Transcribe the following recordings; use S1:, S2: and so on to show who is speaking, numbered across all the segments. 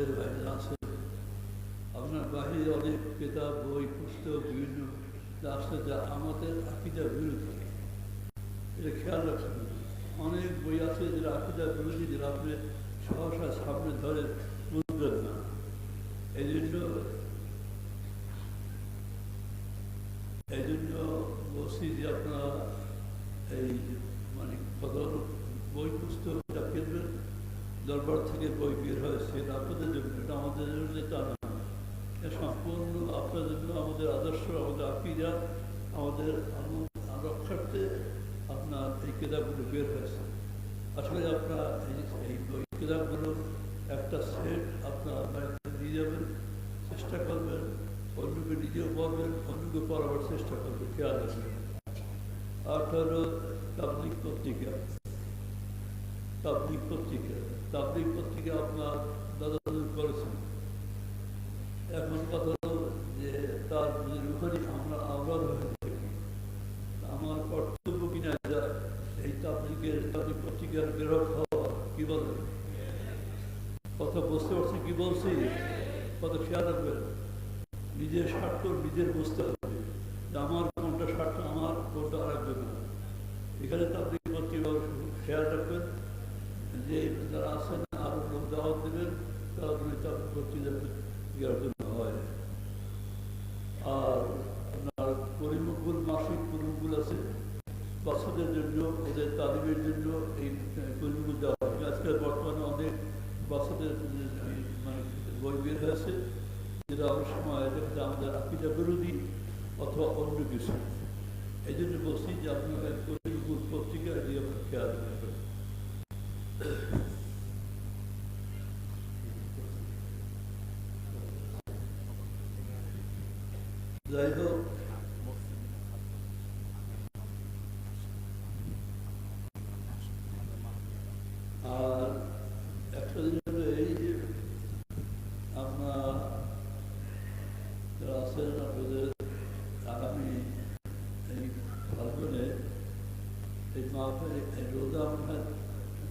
S1: আমাদের বাইরে আছে। আপনার বাইরে অনেক কিতাব বই, পুস্তক, বিভিন্ন আছে যা আমাদের আকিদার বিরুদ্ধে এটা খেয়াল রাখছেন অনেক বই আছে যেটা আকিদার বিরোধী, যেটা আপনি সহসা সামনে ধরে বুঝবেন না। এই জন্য এই জন্য বলছি যে আপনারা এই মানে কত বই কিনবেন দরবার থেকে বই বের হয়েছে এটা আপনাদের জন্য এটা আমাদের জন্য তা না। এটা সম্পূর্ণ আপনাদের জন্য, আমাদের আদর্শ, আমাদের আকিদা, আমাদের রক্ষার্থে আপনার এই কিতাবগুলো বের হয়েছে আসলে আপনার এই বই কিতাবগুলো একটা সেট আপনার বাড়িতে নিয়ে যাবেন, চেষ্টা করবেন, অন্যকে নিজেও পড়বেন অন্যকে পড়াবার চেষ্টা করবেন, খেয়াল রাখবেন। হলো তাবলিক পত্রিকা। তাবলিক পত্রিকা। তাবলিক পত্রিকা আপনার দাদা করেছেন। এখন কথা হলো যে তার ওখানে আমরা আওলাদ হয়ে থাকি। আমার কর্তব্য কিনা যা এই তাবলিকের তাবলিক পত্রিকার বেরোট হওয়া, কি বলে কথা বুঝতে পারছি কি বলছি? কত খেয়াল রাখবেন। নিজের স্বার্থ নিজের বুঝতে হবে। যে আমার কোনটা স্বার্থ, আমার কোনটা আরেকজন এখানে তাবলিক যে যারা আছেন আরও লোক দাওয়াত দেবেন তারা পত্রিকা জন্য হয় আর আপনার পরিমুখগুল মাসিক পরিমুখগুল আছে বাচ্চাদের জন্য ওদের তালিমের জন্য এই পরিমুখ দেওয়া হয় আজকাল বর্তমানে অনেক বাচ্চাদের মানে বই বের হয়েছে যেটা অনেক সময় দেখা আমাদের আকিদা বিরোধী অথবা অন্য কিছু এই জন্য বলছি যে আপনারা পরিমুখ পত্রিকা দিয়ে আপনার খেয়াল রাখবেন আর একটা জিনিস হলো এই যে আপনার যারা আগামী এই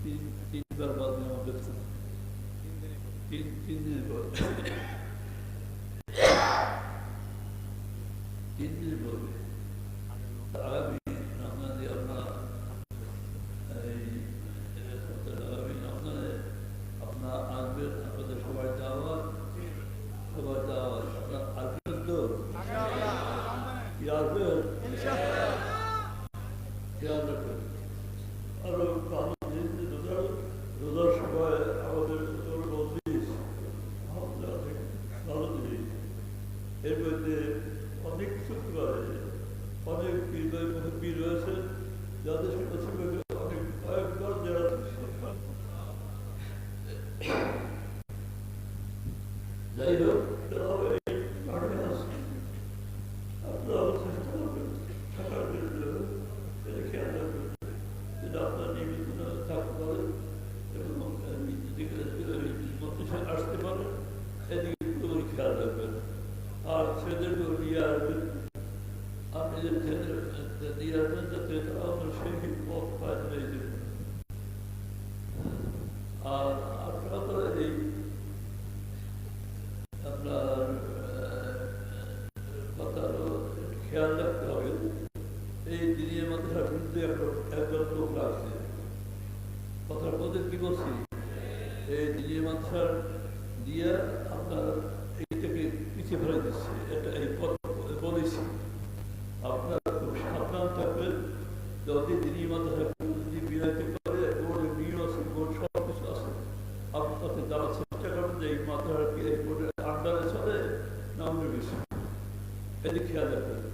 S1: তিন তিন এর অনেক কিছু আছে অনেক পীর বীর রয়েছে যাদের সঙ্গে অনেক ভয়ঙ্কর যারা যাই হোক আপনার এই পিছিয়ে চেষ্টা করবেন যে এই মাথার কি এই বোর্ডের আন্ডারে চলে না অন্য কিছু এদিকে খেয়াল রাখবেন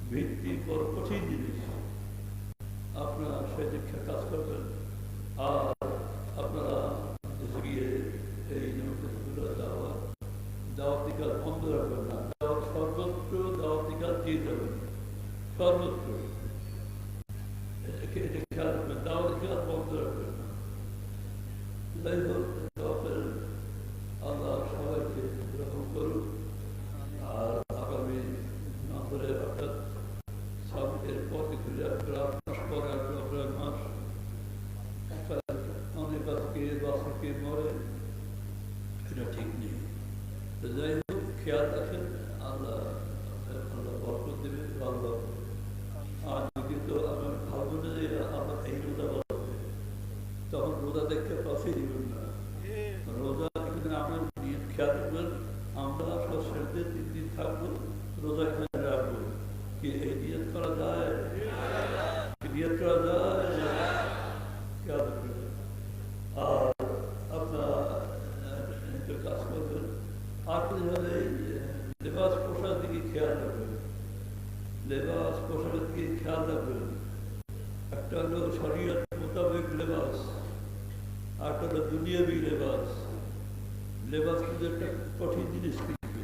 S1: বলিয়া বড় কঠিন জিনিস। আপনারা সে দীক্ষা কাজ করবেন। আর আপনারা গিয়ে এই দাওয়াত, দাওয়াতি কাজ বন্ধ রাখবেন না। দাওয়াত সর্বত্র দাওয়াতি কাজ দিয়ে যাবেন। সর্বত্র। এটাকে এটা দাওয়াতি কাজ বন্ধ রাখবেন না। কিছু হলে লেবাস পোশাক দিকে খেয়াল রাখবেন লেবাস পোশাকের দিকে খেয়াল রাখবেন একটা হলো শরীয়ত মোতাবেক লেবাস আর একটা হলো দুনিয়াবি লেবাস লেবাস কিন্তু একটা কঠিন জিনিস কিন্তু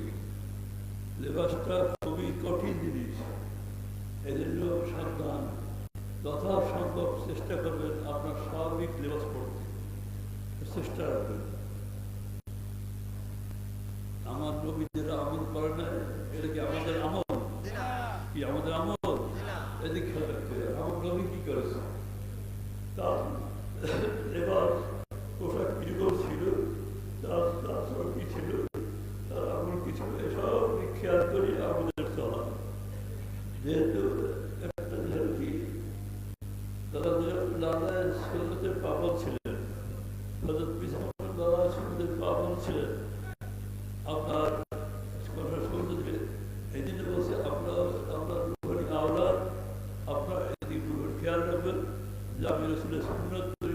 S1: লেবাসটা খুবই কঠিন জিনিস এই জন্য সাবধান যথাসম্ভব চেষ্টা করবেন আপনার স্বাভাবিক লেবাস পড়তে চেষ্টা রাখবেন যেহেতু একটা কি তারা দাদা সৈন্যদের পাগল ছিলেন দাদা সৈন্যদের পাগল ছিলেন আপনার এই জন্য বলছে আপনার আপনার রুহানি আপনার খেয়াল রাখবেন যে আমি রসুলের সুন্নত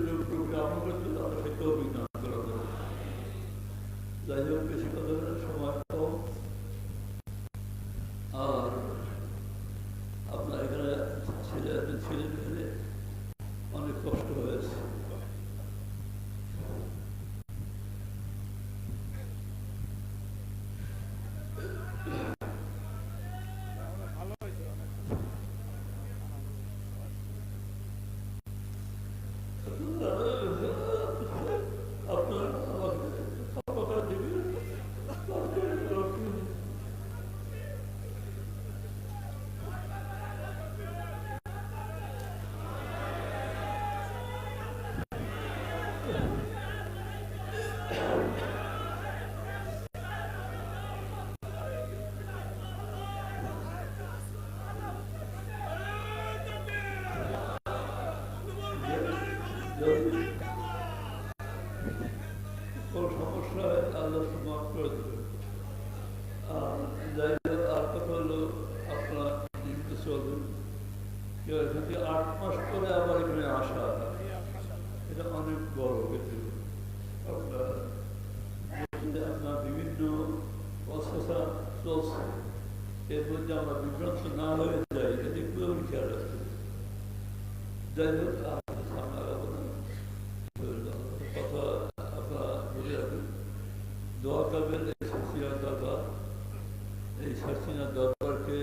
S1: আর যাই হোক আর কথা হলো আপনারা জীবিত চলবেন কেউ এখান থেকে আট মাস পরে আবার এখানে আসা এটা অনেক বড় কিন্তু আপনার মসজিদে আপনার বিভিন্ন অসুস্থা চলছে এর মধ্যে আমরা বিভ্রান্ত না হয়ে যাই এদিকেও খেয়াল রাখতে হবে। যাই হোক আর সামনে আগাবো না কথা আপনারা বুঝে রাখবেন দোয়া করবেন এই শাসিনার দরবার এই শাসিনার দরবারকে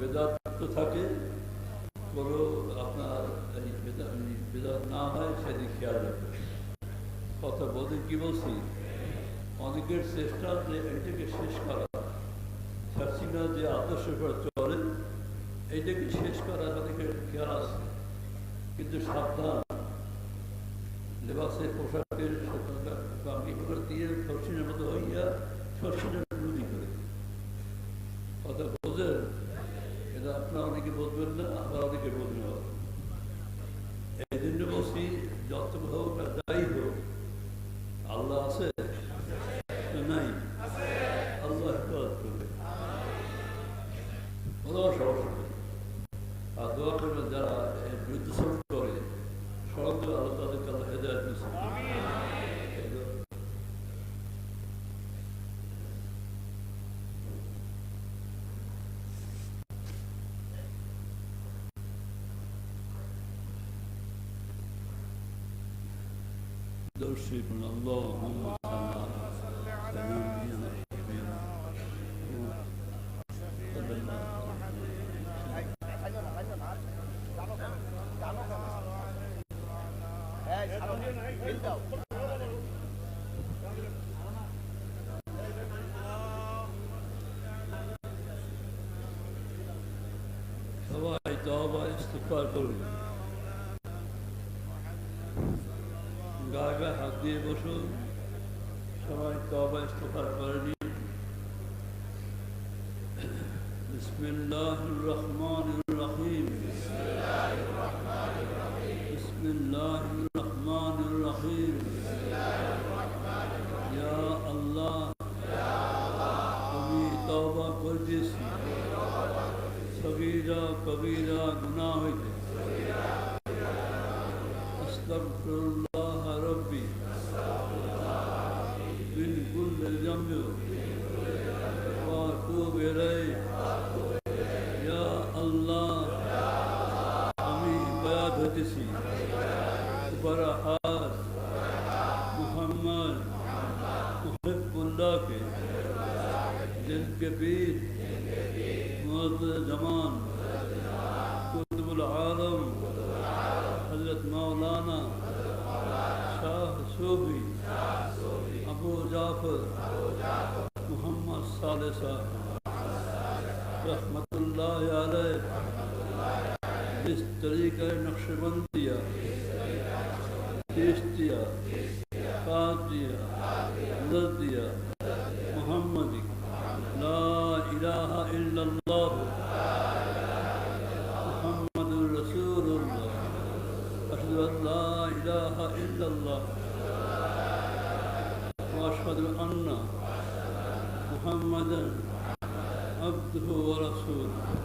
S1: বেদান্ত থাকে কোনো আপনার বেদাত না হয় সেদিক খেয়াল রাখবেন কথা বলতে কি বলছি? অনেকের চেষ্টা যে এটাকে শেষ করা। শাসিনা যে আদর্শ করে চলে এইটাকে শেষ করা অনেকের খেয়াল আছে। কিন্তু সাবধান। লেবাসের পোশাকের এগুলো দিয়ে শর্ষিনের মতো হইয়া শর্ষিনের বিরোধী করে কথা বোঝেন এটা আপনার অনেকে বলবেন না আবার অনেকে বলবেন না। এই জন্য বলছি যত হোক Dershipun Allahümme Davayı dava istikrar durmuyor. দিয়ে বসুন সবাই তবা ইস্তেফার করে নিন بسم الله الرحمن الرحيم جمع محبوب یا اللہ امی عبادتسی براعات محمد محب اللہ کے جن کے پیر معذر زمان قطب العالم، حضرت مولانا شاہ صوبی ابو جعفر۔ خالصا رحمت اللہ علیہ جس طریقہ نقشبندیہ چشتیہ قادیہ نظریہ محمدی لا الہ الا اللہ محمدا عبده ورسوله